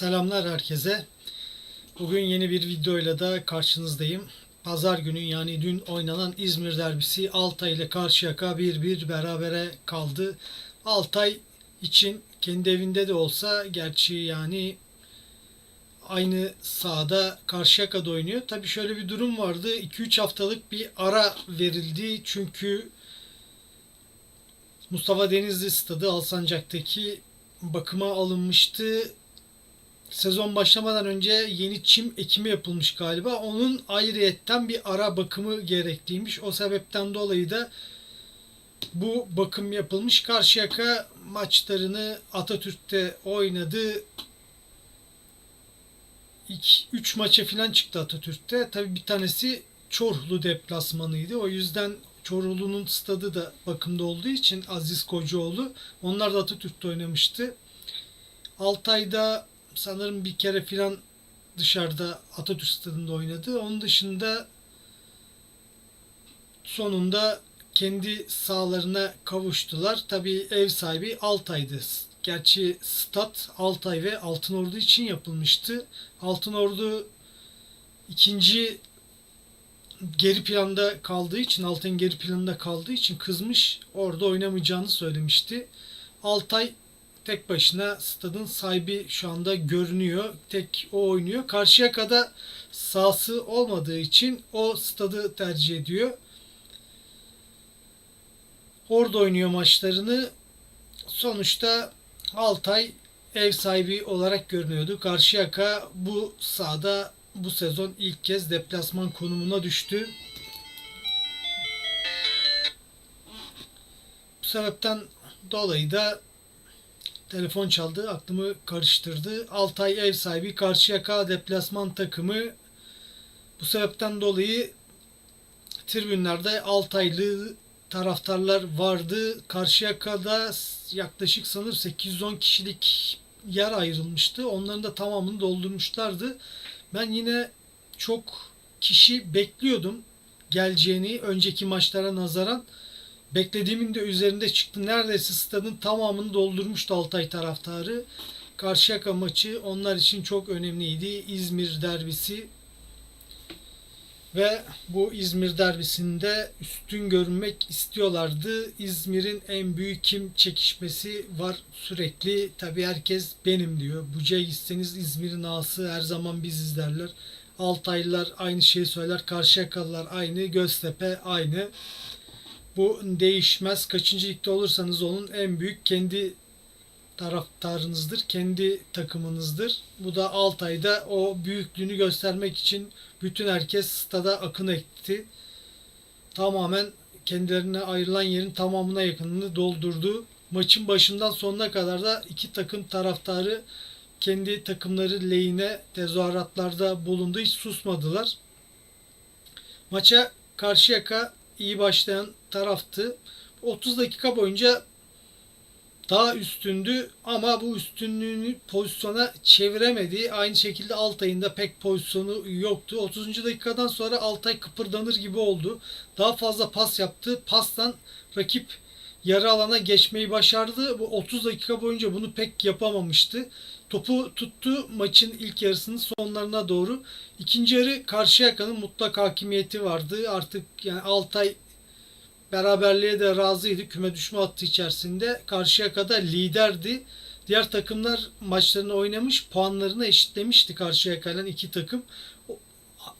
Selamlar herkese. Bugün yeni bir videoyla da karşınızdayım. Pazar günü yani dün oynanan İzmir derbisi Altay ile Karşıyaka 1-1 berabere kaldı. Altay için kendi evinde de olsa gerçi yani aynı sahada Karşıyaka'da oynuyor. Tabi şöyle bir durum vardı. 2-3 haftalık bir ara verildi. Çünkü Mustafa Denizli stadı Alsancak'taki bakıma alınmıştı. Sezon başlamadan önce yeni çim ekimi yapılmış galiba. Onun ayrıyetten bir ara bakımı gerekliymiş. O sebepten dolayı da bu bakım yapılmış. Karşıyaka maçlarını Atatürk'te oynadı. 3 maça falan çıktı Atatürk'te. Tabii bir tanesi Çorlu deplasmanıydı. O yüzden Çorlu'nun stadı da bakımda olduğu için Aziz Kocaoğlu. Onlar da Atatürk'te oynamıştı. Altay'da sanırım bir kere filan dışarıda Atatürk stadında oynadı. Onun dışında sonunda kendi sahalarına kavuştular. Tabii ev sahibi Altay'dı. Gerçi stat Altay ve Altınordu için yapılmıştı. Altınordu ikinci geri planda kaldığı için Altay'ın geri planında kaldığı için kızmış orada oynamayacağını söylemişti. Altay tek başına stadın sahibi şu anda görünüyor. Tek o oynuyor. Karşıyaka'da sahası olmadığı için o stadı tercih ediyor. Orada oynuyor maçlarını. Sonuçta Altay ev sahibi olarak görünüyordu. Karşıyaka bu sahada bu sezon ilk kez deplasman konumuna düştü. Bu sebepten dolayı da telefon çaldı. Aklımı karıştırdı. Altay ev sahibi Karşıyaka deplasman takımı bu sebepten dolayı tribünlerde Altaylı taraftarlar vardı. Karşıyaka'da yaklaşık sanır 810 kişilik yer ayrılmıştı. Onların da tamamını doldurmuşlardı. Ben yine çok kişi bekliyordum geleceğini önceki maçlara nazaran. Beklediğimin de üzerinde çıktı. Neredeyse stadın tamamını doldurmuştu Altay taraftarı. Karşıyaka maçı onlar için çok önemliydi. İzmir derbisi ve bu İzmir derbisinde üstün görünmek istiyorlardı. İzmir'in en büyük kim çekişmesi var sürekli. Tabi herkes benim diyor. Buca'ya gitseniz İzmir'in ağası her zaman biz izlerler. Altaylılar aynı şeyi söyler. Karşıyakalılar aynı. Göztepe aynı. Bu değişmez. Kaçıncı ligde olursanız olun en büyük kendi taraftarınızdır, kendi takımınızdır. Bu da Altay'da o büyüklüğünü göstermek için bütün herkes stada akın etti. Tamamen kendilerine ayrılan yerin tamamına yakınını doldurdu. Maçın başından sonuna kadar da iki takım taraftarı kendi takımları lehine tezahüratlarda bulundu. Hiç susmadılar. Maça Karşıyaka iyi başlayan taraftı. 30 dakika boyunca daha üstündü ama bu üstünlüğünü pozisyona çeviremedi. Aynı şekilde Altay'ın da pek pozisyonu yoktu. 30. dakikadan sonra Altay kıpırdanır gibi oldu. Daha fazla pas yaptı. Pastan rakip yarı alana geçmeyi başardı. Bu 30 dakika boyunca bunu pek yapamamıştı. Topu tuttu maçın ilk yarısının sonlarına doğru. İkinci yarı Karşıyaka'nın mutlak hakimiyeti vardı. Artık yani Altay beraberliğe de razıydı. Küme düşme hattı içerisinde. Karşıyaka'da liderdi. Diğer takımlar maçlarını oynamış, puanlarını eşitlemişti Karşıyaka'nın iki takım.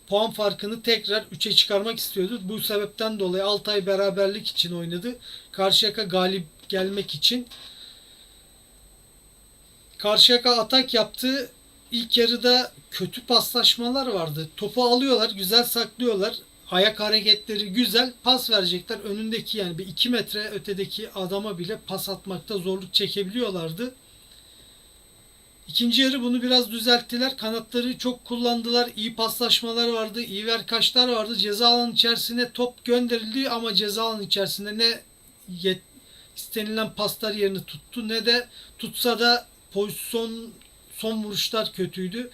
Puan farkını tekrar 3'e çıkarmak istiyordu. Bu sebepten dolayı Altay beraberlik için oynadı. Karşıyaka galip gelmek için. Karşıyaka atak yaptı. İlk yarıda kötü paslaşmalar vardı. Topu alıyorlar, güzel saklıyorlar ayak hareketleri güzel. Pas verecekler. Önündeki yani bir 2 metre ötedeki adama bile pas atmakta zorluk çekebiliyorlardı. İkinci yarı bunu biraz düzelttiler. Kanatları çok kullandılar. İyi paslaşmalar vardı. iyi verkaçlar vardı. Ceza alanı içerisine top gönderildi ama ceza alanı içerisinde ne yet, istenilen paslar yerini tuttu ne de tutsa da pozisyon son vuruşlar kötüydü.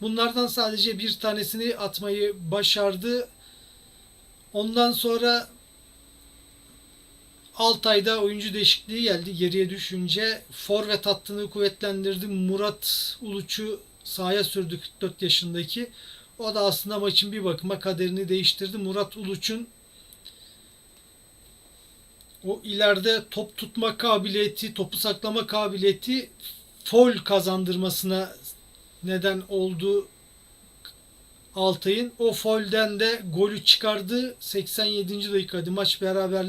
Bunlardan sadece bir tanesini atmayı başardı. Ondan sonra Altay'da oyuncu değişikliği geldi. Geriye düşünce forvet hattını kuvvetlendirdi. Murat Uluç'u sahaya sürdü 44 yaşındaki. O da aslında maçın bir bakıma kaderini değiştirdi. Murat Uluç'un o ileride top tutma kabiliyeti, topu saklama kabiliyeti foul kazandırmasına neden oldu Altay'ın. O foul'den de golü çıkardı. 87. dakikada maç beraber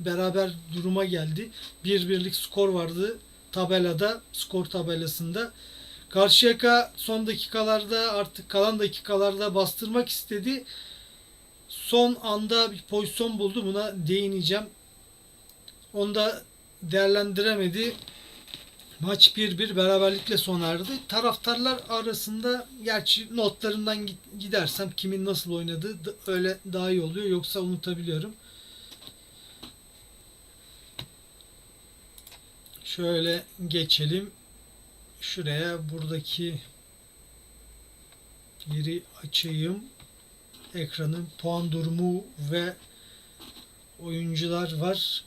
beraber duruma geldi. Bir birlik skor vardı tabelada, skor tabelasında. Karşıyaka son dakikalarda artık kalan dakikalarda bastırmak istedi. Son anda bir pozisyon buldu. Buna değineceğim. Onu da değerlendiremedi. Maç 1-1 beraberlikle sona erdi. Taraftarlar arasında gerçi notlarından gidersem kimin nasıl oynadığı öyle daha iyi oluyor. Yoksa unutabiliyorum. Şöyle geçelim. Şuraya buradaki yeri açayım. Ekranın puan durumu ve oyuncular var.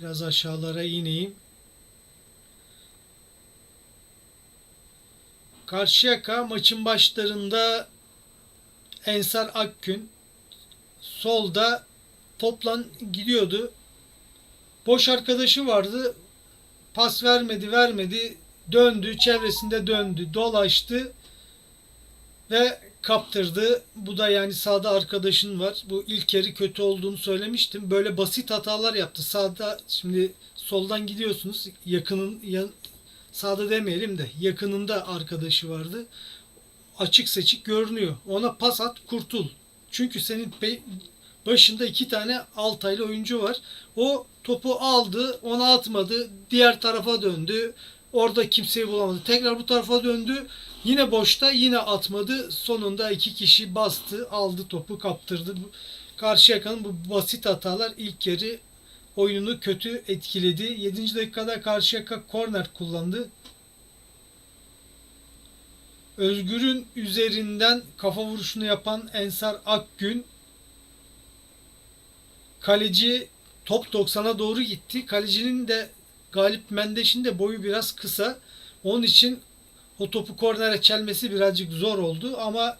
Biraz aşağılara ineyim. Karşıyaka maçın başlarında Ensar Akgün solda topla gidiyordu. Boş arkadaşı vardı. Pas vermedi, vermedi. Döndü, çevresinde döndü, dolaştı ve kaptırdı. Bu da yani sağda arkadaşın var. Bu ilk yarı kötü olduğunu söylemiştim. Böyle basit hatalar yaptı. Sağda şimdi soldan gidiyorsunuz. Yakının yan, sağda demeyelim de yakınında arkadaşı vardı. Açık seçik görünüyor. Ona pas at, kurtul. Çünkü senin başında iki tane Altaylı oyuncu var. O topu aldı, ona atmadı, diğer tarafa döndü. Orada kimseyi bulamadı. Tekrar bu tarafa döndü. Yine boşta, yine atmadı. Sonunda iki kişi bastı, aldı topu, kaptırdı. Karşıyaka'nın bu basit hatalar ilk yarı oyununu kötü etkiledi. 7. dakikada Karşıyaka korner kullandı. Özgür'ün üzerinden kafa vuruşunu yapan Ensar Akgün kaleci top 90'a doğru gitti. Kalecinin de Galip Mendeş'in de boyu biraz kısa. Onun için o topu kornere çelmesi birazcık zor oldu ama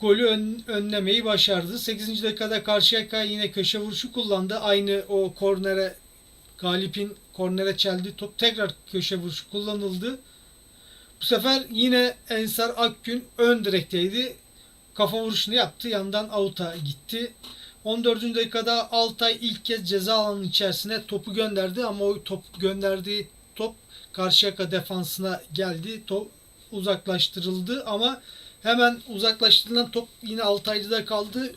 golü ön- önlemeyi başardı. 8. dakikada Karşıyaka yine köşe vuruşu kullandı. Aynı o kornere Galip'in kornere çeldiği top tekrar köşe vuruşu kullanıldı. Bu sefer yine Ensar Akgün ön direkteydi. Kafa vuruşunu yaptı. Yandan avuta gitti. 14. dakikada Altay ilk kez ceza alanının içerisine topu gönderdi ama o top gönderdiği top Karşıyaka defansına geldi. Top uzaklaştırıldı ama hemen uzaklaştırılan top yine Altaylı'da kaldı.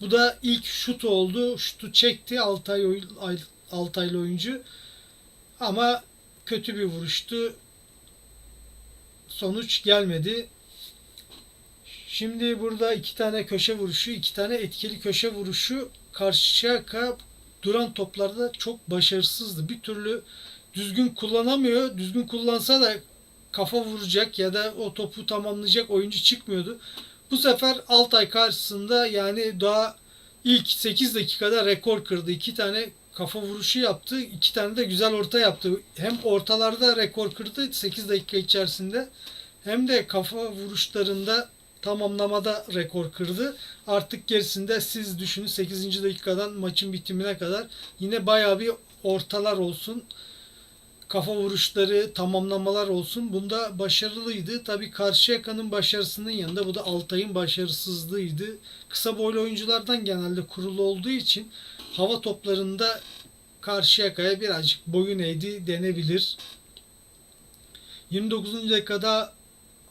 Bu da ilk şut oldu. Şutu çekti Altay Altaylı oyuncu. Ama kötü bir vuruştu. Sonuç gelmedi. Şimdi burada iki tane köşe vuruşu, iki tane etkili köşe vuruşu Karşıyaka duran toplarda çok başarısızdı. Bir türlü düzgün kullanamıyor. Düzgün kullansa da kafa vuracak ya da o topu tamamlayacak oyuncu çıkmıyordu. Bu sefer Altay karşısında yani daha ilk 8 dakikada rekor kırdı. İki tane kafa vuruşu yaptı. iki tane de güzel orta yaptı. Hem ortalarda rekor kırdı 8 dakika içerisinde hem de kafa vuruşlarında tamamlamada rekor kırdı. Artık gerisinde siz düşünün 8. dakikadan maçın bitimine kadar yine bayağı bir ortalar olsun. Kafa vuruşları, tamamlamalar olsun. Bunda başarılıydı. Tabii Karşıyaka'nın başarısının yanında bu da Altay'ın başarısızlığıydı. Kısa boylu oyunculardan genelde kurulu olduğu için hava toplarında Karşıyaka'ya birazcık boyun eğdi denebilir. 29. dakikada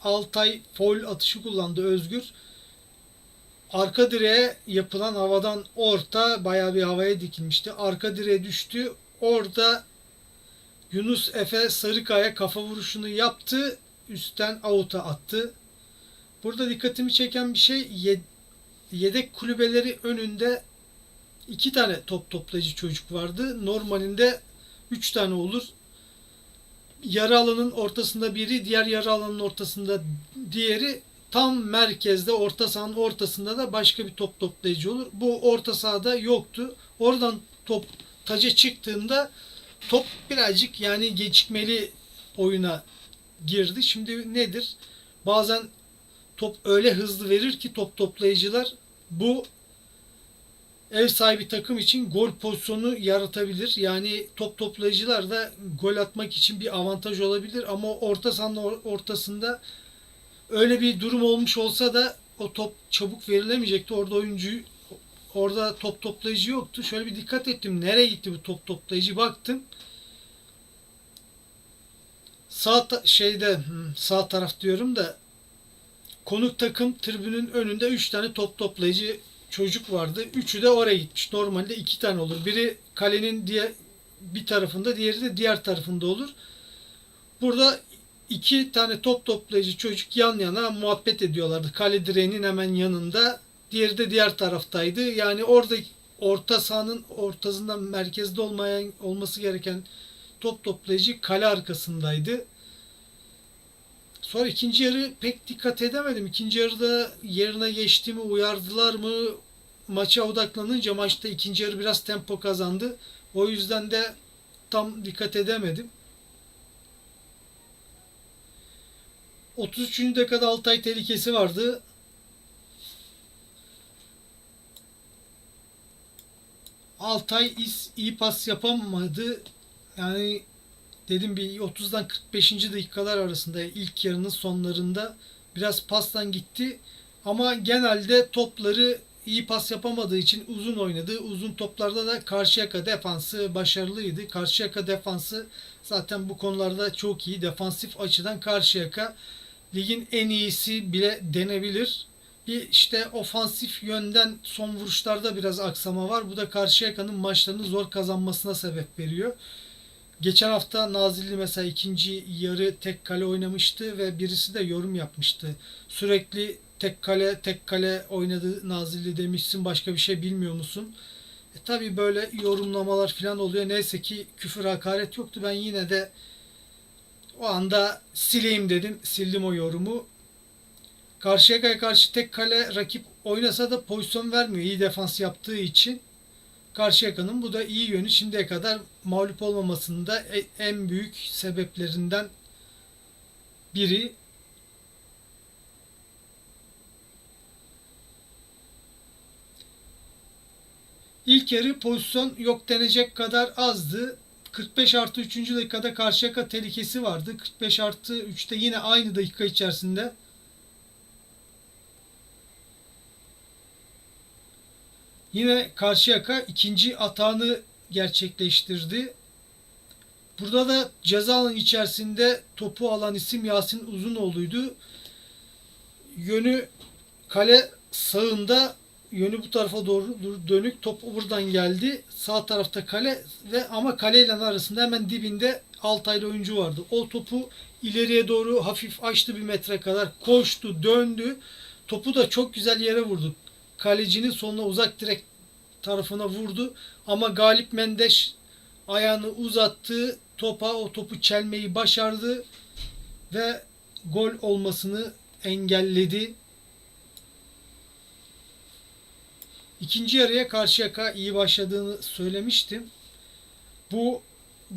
Altay foul atışı kullandı Özgür. Arka direğe yapılan havadan orta bayağı bir havaya dikilmişti. Arka direğe düştü. Orada Yunus Efe Sarıkaya kafa vuruşunu yaptı. Üstten avuta attı. Burada dikkatimi çeken bir şey ye- yedek kulübeleri önünde iki tane top toplayıcı çocuk vardı. Normalinde üç tane olur yarı alanın ortasında biri, diğer yarı alanın ortasında diğeri tam merkezde, orta sahanın ortasında da başka bir top toplayıcı olur. Bu orta sahada yoktu. Oradan top taca çıktığında top birazcık yani gecikmeli oyuna girdi. Şimdi nedir? Bazen top öyle hızlı verir ki top toplayıcılar bu ev sahibi takım için gol pozisyonu yaratabilir. Yani top toplayıcılar da gol atmak için bir avantaj olabilir ama orta sahanın or- ortasında öyle bir durum olmuş olsa da o top çabuk verilemeyecekti. Orada oyuncu orada top toplayıcı yoktu. Şöyle bir dikkat ettim. Nereye gitti bu top toplayıcı? Baktım. Sağ ta- şeyde hmm, sağ taraf diyorum da konuk takım tribünün önünde 3 tane top toplayıcı çocuk vardı. Üçü de oraya gitmiş. Normalde iki tane olur. Biri kalenin diğer bir tarafında, diğeri de diğer tarafında olur. Burada iki tane top toplayıcı çocuk yan yana muhabbet ediyorlardı. Kale direğinin hemen yanında. Diğeri de diğer taraftaydı. Yani orada orta sahanın ortasından merkezde olmayan olması gereken top toplayıcı kale arkasındaydı. Sonra ikinci yarı pek dikkat edemedim. İkinci yarıda yerine geçti mi, uyardılar mı? Maça odaklanınca maçta ikinci yarı biraz tempo kazandı. O yüzden de tam dikkat edemedim. 33. dakikada Altay tehlikesi vardı. Altay is iyi pas yapamadı. Yani dedim bir 30'dan 45. dakikalar arasında ilk yarının sonlarında biraz pastan gitti. Ama genelde topları iyi pas yapamadığı için uzun oynadı. Uzun toplarda da Karşıyaka defansı başarılıydı. Karşıyaka defansı zaten bu konularda çok iyi. Defansif açıdan Karşıyaka ligin en iyisi bile denebilir. Bir işte ofansif yönden son vuruşlarda biraz aksama var. Bu da Karşıyaka'nın maçlarını zor kazanmasına sebep veriyor. Geçen hafta Nazilli mesela ikinci yarı tek kale oynamıştı ve birisi de yorum yapmıştı. Sürekli tek kale tek kale oynadı Nazilli demişsin başka bir şey bilmiyor musun? E tabi böyle yorumlamalar falan oluyor. Neyse ki küfür hakaret yoktu. Ben yine de o anda sileyim dedim. Sildim o yorumu. Karşıyaka'ya karşı tek kale rakip oynasa da pozisyon vermiyor. İyi defans yaptığı için. Karşıyaka'nın bu da iyi yönü. Şimdiye kadar mağlup olmamasının da e- en büyük sebeplerinden biri. İlk yarı pozisyon yok denecek kadar azdı. 45 artı 3. dakikada Karşıyaka tehlikesi vardı. 45 artı 3'te yine aynı dakika içerisinde Yine Karşıyaka ikinci atağını gerçekleştirdi. Burada da ceza içerisinde topu alan isim Yasin Uzunoğlu'ydu. Yönü kale sağında yönü bu tarafa doğru dönük top buradan geldi. Sağ tarafta kale ve ama kaleyle arasında hemen dibinde Altaylı oyuncu vardı. O topu ileriye doğru hafif açtı bir metre kadar koştu, döndü. Topu da çok güzel yere vurdu. Kalecinin soluna uzak direk tarafına vurdu. Ama Galip Mendeş ayağını uzattı. Topa o topu çelmeyi başardı ve gol olmasını engelledi. İkinci yarıya Karşıyaka iyi başladığını söylemiştim. Bu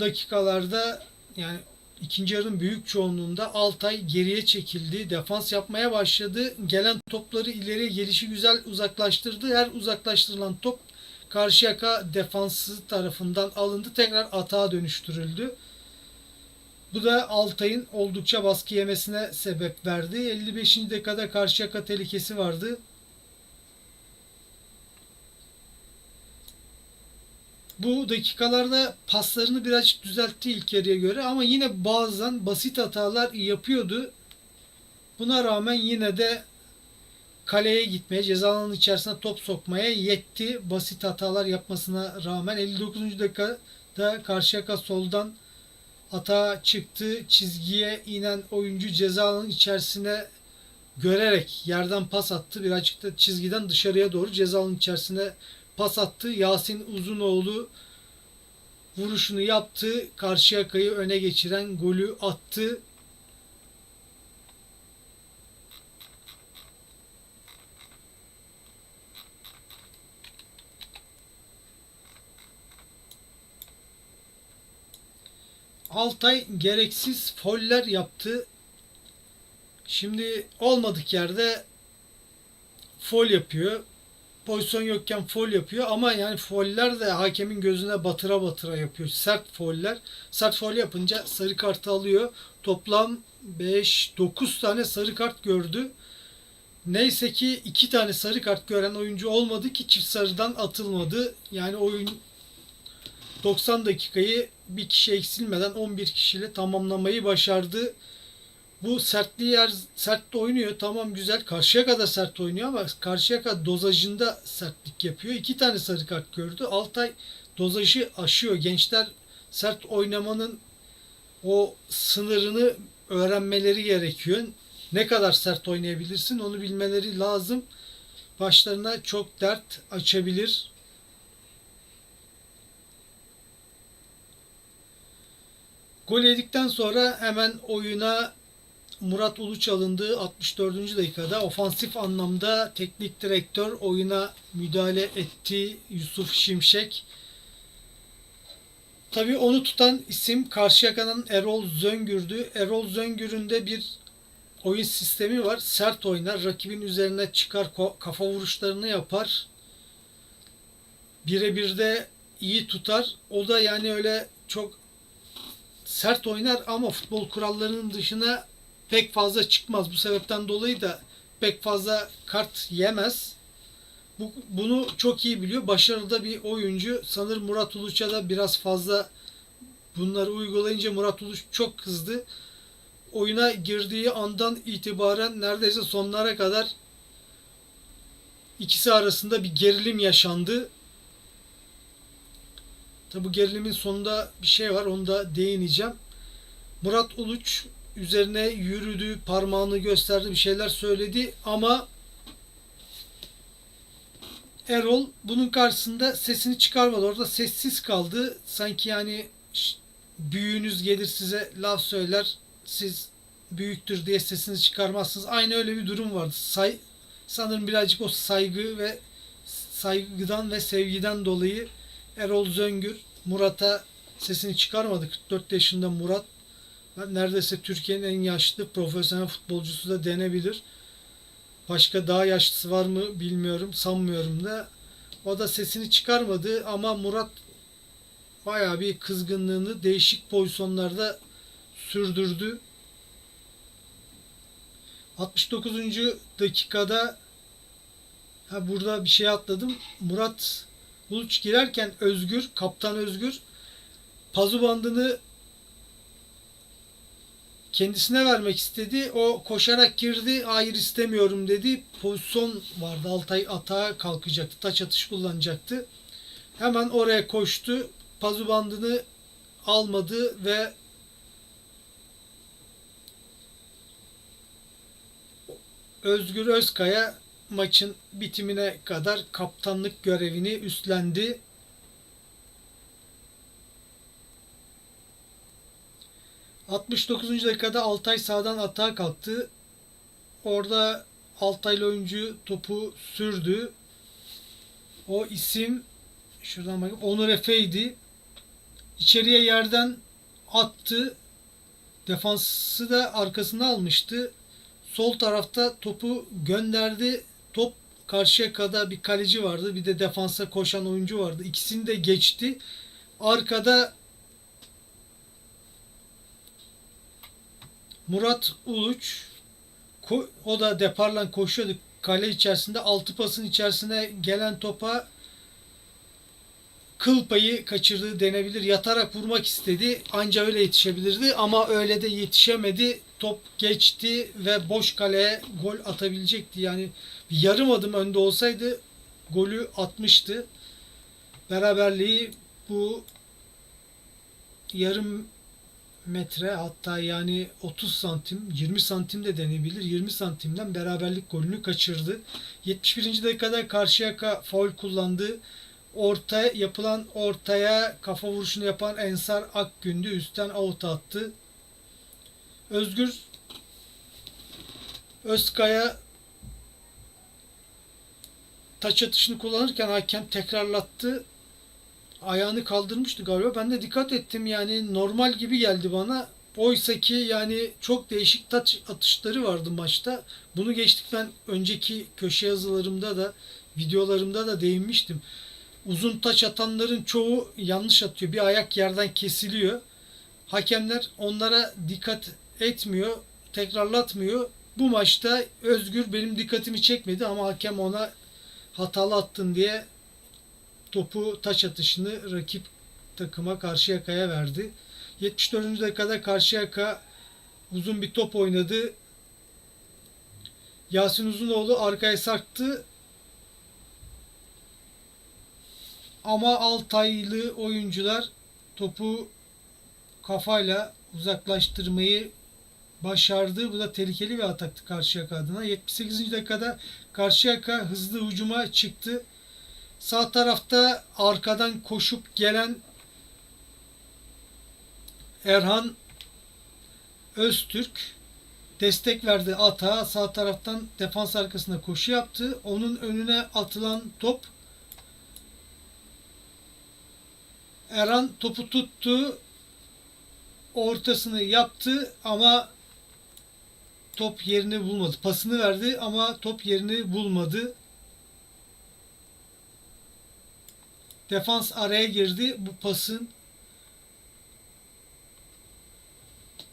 dakikalarda yani ikinci yarının büyük çoğunluğunda Altay geriye çekildi. Defans yapmaya başladı. Gelen topları ileriye gelişi güzel uzaklaştırdı. Her uzaklaştırılan top Karşıyaka defansı tarafından alındı. Tekrar atağa dönüştürüldü. Bu da Altay'ın oldukça baskı yemesine sebep verdi. 55. dakikada Karşıyaka tehlikesi vardı. Bu dakikalarda paslarını birazcık düzeltti ilk yarıya göre ama yine bazen basit hatalar yapıyordu. Buna rağmen yine de kaleye gitmeye, ceza içerisine top sokmaya yetti. Basit hatalar yapmasına rağmen 59. dakikada Karşıyaka soldan hata çıktı. Çizgiye inen oyuncu ceza içerisine görerek yerden pas attı. Birazcık da çizgiden dışarıya doğru ceza içerisine pas attı. Yasin Uzunoğlu vuruşunu yaptı. Karşıyaka'yı öne geçiren golü attı. Altay gereksiz foller yaptı. Şimdi olmadık yerde fol yapıyor. Pozisyon yokken fol yapıyor ama yani foller de hakemin gözüne batıra batıra yapıyor. Sert foller. Sert fol yapınca sarı kartı alıyor. Toplam 5-9 tane sarı kart gördü. Neyse ki iki tane sarı kart gören oyuncu olmadı ki çift sarıdan atılmadı. Yani oyun 90 dakikayı bir kişi eksilmeden 11 kişiyle tamamlamayı başardı. Bu sertliği yer sert oynuyor. Tamam güzel. Karşıya kadar sert oynuyor ama karşıya kadar dozajında sertlik yapıyor. İki tane sarı kart gördü. Altay dozajı aşıyor. Gençler sert oynamanın o sınırını öğrenmeleri gerekiyor. Ne kadar sert oynayabilirsin onu bilmeleri lazım. Başlarına çok dert açabilir. Gol yedikten sonra hemen oyuna Murat Uluç alındı 64. dakikada. Ofansif anlamda teknik direktör oyuna müdahale etti Yusuf Şimşek. Tabii onu tutan isim Karşıyaka'nın Erol Zöngür'dü. Erol Zöngür'ün de bir oyun sistemi var. Sert oynar. Rakibin üzerine çıkar. Kafa vuruşlarını yapar. Birebir de iyi tutar. O da yani öyle çok sert oynar ama futbol kurallarının dışına pek fazla çıkmaz. Bu sebepten dolayı da pek fazla kart yemez. Bu, bunu çok iyi biliyor. Başarılı bir oyuncu. Sanırım Murat Uluç'a da biraz fazla bunları uygulayınca Murat Uluç çok kızdı. Oyuna girdiği andan itibaren neredeyse sonlara kadar ikisi arasında bir gerilim yaşandı. Tabi bu gerilimin sonunda bir şey var. Onu da değineceğim. Murat Uluç üzerine yürüdü, parmağını gösterdi, bir şeyler söyledi ama Erol bunun karşısında sesini çıkarmadı. Orada sessiz kaldı. Sanki yani büyüğünüz gelir size laf söyler. Siz büyüktür diye sesini çıkarmazsınız. Aynı öyle bir durum vardı. Say, sanırım birazcık o saygı ve saygıdan ve sevgiden dolayı Erol Zöngür Murat'a sesini çıkarmadı. 44 yaşında Murat neredeyse Türkiye'nin en yaşlı profesyonel futbolcusu da denebilir. Başka daha yaşlısı var mı bilmiyorum. Sanmıyorum da. O da sesini çıkarmadı ama Murat bayağı bir kızgınlığını değişik pozisyonlarda sürdürdü. 69. dakikada ha burada bir şey atladım. Murat Uluç girerken Özgür, kaptan Özgür pazu bandını kendisine vermek istedi. O koşarak girdi. Hayır istemiyorum dedi. Pozisyon vardı. Altay atağa kalkacaktı. Taç atış kullanacaktı. Hemen oraya koştu. Pazu bandını almadı ve Özgür Özkaya maçın bitimine kadar kaptanlık görevini üstlendi. ...69. dakikada Altay sağdan atağa kalktı. Orada Altaylı oyuncu topu sürdü. O isim... ...şuradan bakayım... ...Onur Efe'ydi. İçeriye yerden attı. Defansı da arkasına almıştı. Sol tarafta topu gönderdi. Top karşıya kadar bir kaleci vardı. Bir de defansa koşan oyuncu vardı. İkisini de geçti. Arkada Murat Uluç o da deparlan koşuyordu. Kale içerisinde altı pasın içerisine gelen topa kıl payı kaçırdığı denebilir. Yatarak vurmak istedi. Anca öyle yetişebilirdi ama öyle de yetişemedi. Top geçti ve boş kaleye gol atabilecekti. Yani bir yarım adım önde olsaydı golü atmıştı. Beraberliği bu yarım metre hatta yani 30 santim 20 santim de denebilir. 20 santimden beraberlik golünü kaçırdı. 71. dakikada Karşıyaka faul kullandı. Orta yapılan ortaya kafa vuruşunu yapan Ensar Akgündü üstten out attı. Özgür Özkaya taç atışını kullanırken hakem tekrarlattı. Ayağını kaldırmıştı galiba. Ben de dikkat ettim yani normal gibi geldi bana. Oysa ki yani çok değişik taç atışları vardı maçta. Bunu geçtik ben önceki köşe yazılarımda da videolarımda da değinmiştim. Uzun taç atanların çoğu yanlış atıyor. Bir ayak yerden kesiliyor. Hakemler onlara dikkat etmiyor, tekrarlatmıyor. Bu maçta Özgür benim dikkatimi çekmedi ama hakem ona hatalı attın diye topu taç atışını rakip takıma Karşıyaka'ya verdi. 74. dakikada Karşıyaka uzun bir top oynadı. Yasin Uzunoğlu arkaya sarktı. Ama Altaylı oyuncular topu kafayla uzaklaştırmayı başardı. Bu da tehlikeli bir ataktı Karşıyaka adına. 78. dakikada Karşıyaka hızlı hücuma çıktı. Sağ tarafta arkadan koşup gelen Erhan Öztürk destek verdi atağa. Sağ taraftan defans arkasına koşu yaptı. Onun önüne atılan top Erhan topu tuttu. Ortasını yaptı ama top yerini bulmadı. Pasını verdi ama top yerini bulmadı. Defans araya girdi. Bu pasın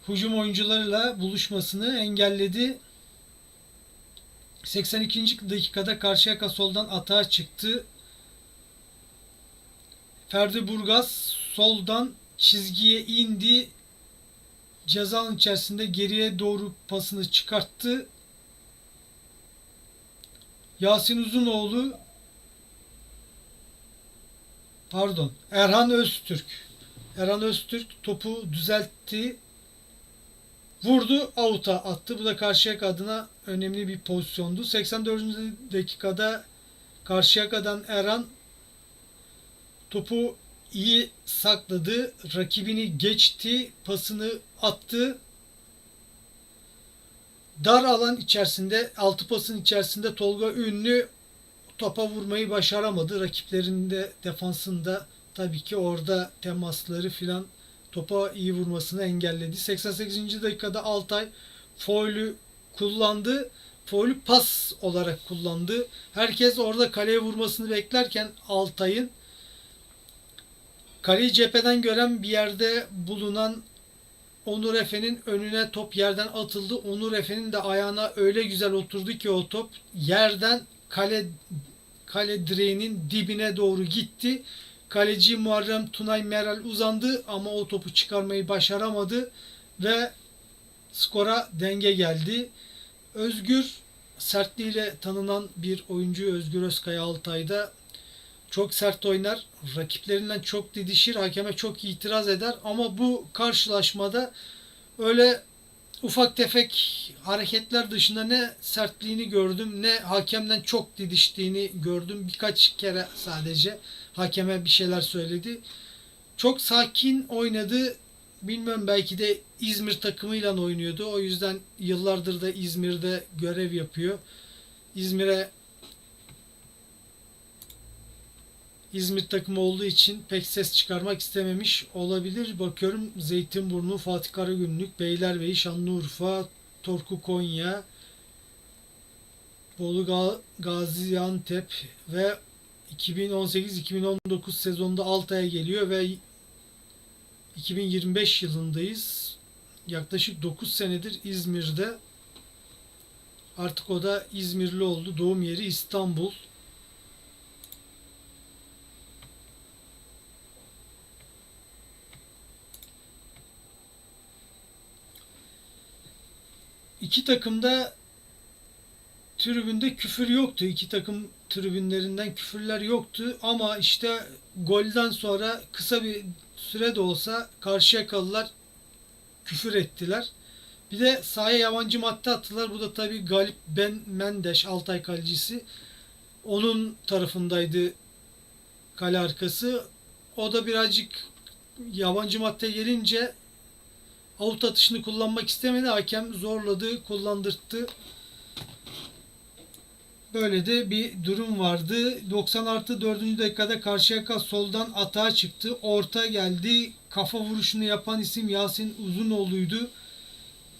hücum oyuncularıyla buluşmasını engelledi. 82. dakikada Karşıyaka soldan atağa çıktı. Ferdi Burgaz soldan çizgiye indi. Cezanın içerisinde geriye doğru pasını çıkarttı. Yasin Uzunoğlu pardon Erhan Öztürk Erhan Öztürk topu düzeltti. Vurdu, avuta attı. Bu da Karşıyaka adına önemli bir pozisyondu. 84. dakikada Karşıyaka'dan Erhan topu iyi sakladı. Rakibini geçti. Pasını attı. Dar alan içerisinde, altı pasın içerisinde Tolga Ünlü topa vurmayı başaramadı. Rakiplerinde defansında tabii ki orada temasları filan topa iyi vurmasını engelledi. 88. dakikada Altay foul'ü kullandı. Foul'ü pas olarak kullandı. Herkes orada kaleye vurmasını beklerken Altay'ın kaleyi cepheden gören bir yerde bulunan Onur Efe'nin önüne top yerden atıldı. Onur Efe'nin de ayağına öyle güzel oturdu ki o top yerden kale kale direğinin dibine doğru gitti. Kaleci Muharrem Tunay Meral uzandı ama o topu çıkarmayı başaramadı ve skora denge geldi. Özgür sertliğiyle tanınan bir oyuncu Özgür Özkaya Altay'da çok sert oynar. Rakiplerinden çok didişir. Hakeme çok itiraz eder. Ama bu karşılaşmada öyle ufak tefek hareketler dışında ne sertliğini gördüm ne hakemden çok didiştiğini gördüm. Birkaç kere sadece hakeme bir şeyler söyledi. Çok sakin oynadı. Bilmiyorum belki de İzmir takımıyla oynuyordu. O yüzden yıllardır da İzmir'de görev yapıyor. İzmir'e İzmir takımı olduğu için pek ses çıkarmak istememiş olabilir. Bakıyorum Zeytinburnu, Fatih Karagümrük, Beylerbeyi, Şanlıurfa, Torku Konya, Bolu Ga- Gaziantep ve 2018-2019 sezonunda Altay'a geliyor ve 2025 yılındayız. Yaklaşık 9 senedir İzmir'de. Artık o da İzmirli oldu. Doğum yeri İstanbul. İki takımda tribünde küfür yoktu. İki takım tribünlerinden küfürler yoktu ama işte golden sonra kısa bir süre de olsa Karşıyakalılar küfür ettiler. Bir de sahaya yabancı madde attılar. Bu da tabii Galip Ben Mendeş, Altay kalecisi. Onun tarafındaydı kale arkası. O da birazcık yabancı madde gelince Avut atışını kullanmak istemedi. Hakem zorladı, kullandırttı. Böyle de bir durum vardı. 90 artı 4. dakikada Karşıyaka soldan atağa çıktı. Orta geldi. Kafa vuruşunu yapan isim Yasin Uzunoğlu'ydu.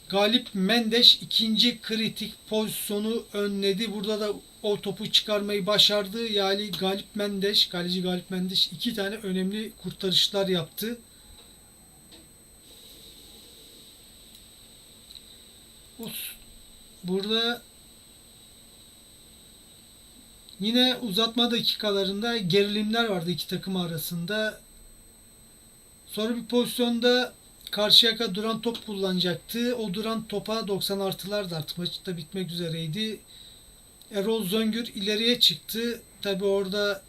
Galip Mendeş ikinci kritik pozisyonu önledi. Burada da o topu çıkarmayı başardı. Yani Galip Mendeş, kaleci Galip Mendeş iki tane önemli kurtarışlar yaptı. Us- Burada yine uzatma dakikalarında gerilimler vardı iki takım arasında. Sonra bir pozisyonda Karşıyaka duran top kullanacaktı. O duran topa 90 artılar da artık maç da bitmek üzereydi. Erol Zöngür ileriye çıktı. Tabi orada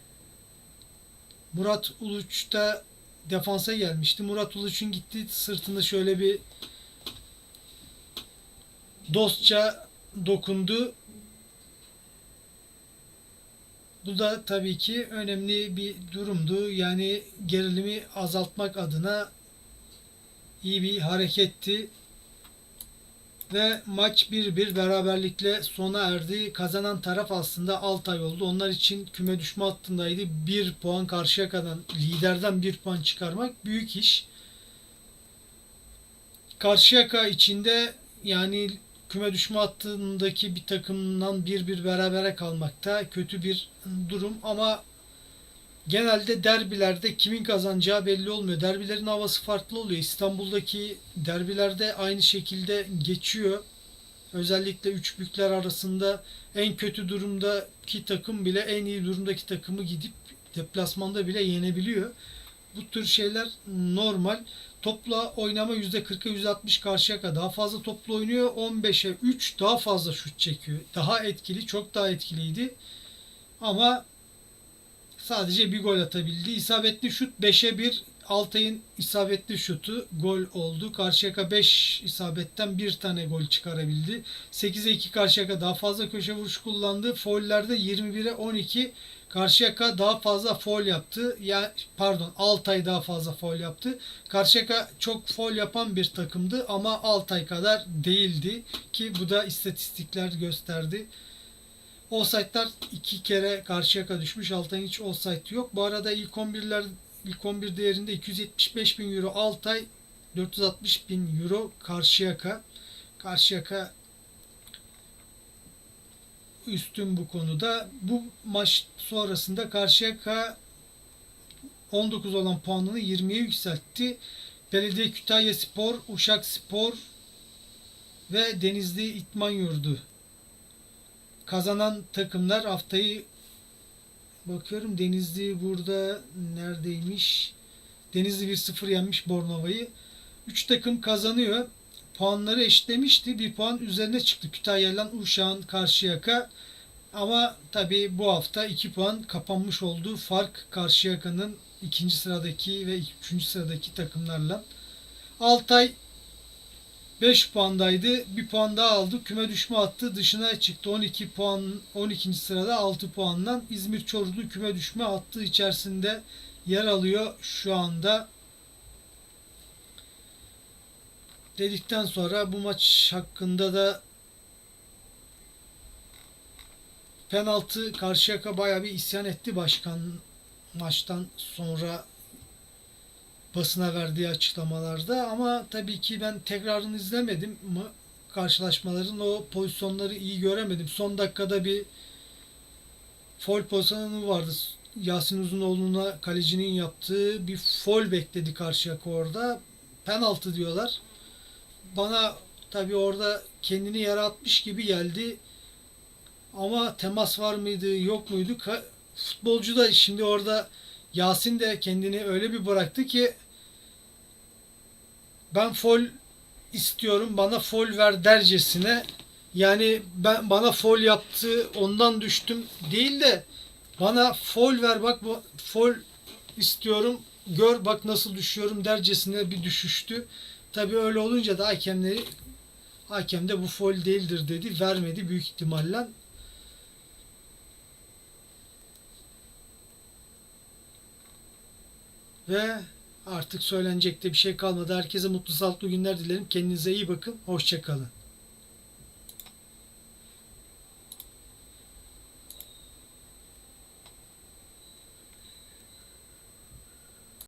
Murat Uluç da defansa gelmişti. Murat Uluç'un gitti sırtında şöyle bir dostça dokundu. Bu da tabii ki önemli bir durumdu. Yani gerilimi azaltmak adına iyi bir hareketti. Ve maç 1-1 beraberlikle sona erdi. Kazanan taraf aslında Altay oldu. Onlar için küme düşme hattındaydı. 1 puan karşıya kadar liderden 1 puan çıkarmak büyük iş. Karşıyaka içinde yani küme düşme hattındaki bir takımdan 1-1 berabere kalmakta kötü bir durum ama genelde derbilerde kimin kazanacağı belli olmuyor. Derbilerin havası farklı oluyor. İstanbul'daki derbilerde aynı şekilde geçiyor. Özellikle üç büyükler arasında en kötü durumdaki takım bile en iyi durumdaki takımı gidip deplasmanda bile yenebiliyor. Bu tür şeyler normal. Topla oynama %40'a %60 karşıya kadar daha fazla topla oynuyor. 15'e 3 daha fazla şut çekiyor. Daha etkili, çok daha etkiliydi. Ama sadece bir gol atabildi. İsabetli şut 5'e 1 Altay'ın isabetli şutu gol oldu. Karşıyaka 5 isabetten bir tane gol çıkarabildi. 8'e 2 Karşıyaka daha fazla köşe vuruş kullandı. Follerde 21'e 12 Karşıyaka daha fazla foul yaptı. Ya pardon Altay daha fazla foul yaptı. Karşıyaka çok foul yapan bir takımdı ama Altay kadar değildi ki bu da istatistikler gösterdi. Offside'lar iki kere Karşıyaka düşmüş. Altay'ın hiç offside yok. Bu arada ilk 11'ler ilk 11 değerinde 275 bin euro Altay 460 bin euro Karşıyaka. Karşıyaka üstün bu konuda. Bu maç sonrasında Karşıyaka 19 olan puanını 20'ye yükseltti. Belediye Kütahya Spor, Uşak Spor ve Denizli İtman Yurdu kazanan takımlar haftayı bakıyorum Denizli burada neredeymiş? Denizli 1-0 yenmiş Bornova'yı. 3 takım kazanıyor. Puanları eşitlemişti. Bir puan üzerine çıktı. Kütahya'yla Uşak'ın Karşıyaka. Ama tabii bu hafta 2 puan kapanmış oldu. Fark Karşıyaka'nın ikinci sıradaki ve üçüncü sıradaki takımlarla. Altay 5 puandaydı. Bir puan daha aldı. Küme düşme hattı dışına çıktı. 12 puan 12. sırada 6 puandan İzmir Çorlu küme düşme hattı içerisinde yer alıyor şu anda. Dedikten sonra bu maç hakkında da penaltı Karşıyaka bayağı bir isyan etti başkan maçtan sonra basına verdiği açıklamalarda ama tabii ki ben tekrarını izlemedim ama karşılaşmaların o pozisyonları iyi göremedim. Son dakikada bir foul pozisyonu vardı. Yasin Uzunoğlu'na kalecinin yaptığı bir foul bekledi Karşıyaka orada. Penaltı diyorlar. Bana tabii orada kendini yere atmış gibi geldi. Ama temas var mıydı, yok muydu? Ka- Futbolcu da şimdi orada Yasin de kendini öyle bir bıraktı ki ben fol istiyorum bana fol ver dercesine yani ben bana fol yaptı ondan düştüm değil de bana fol ver bak bu fol istiyorum gör bak nasıl düşüyorum dercesine bir düşüştü. Tabi öyle olunca da hakemleri hakem de bu fol değildir dedi vermedi büyük ihtimalle. Ve artık söylenecek de bir şey kalmadı. Herkese mutlu sağlıklı günler dilerim. Kendinize iyi bakın. Hoşçakalın.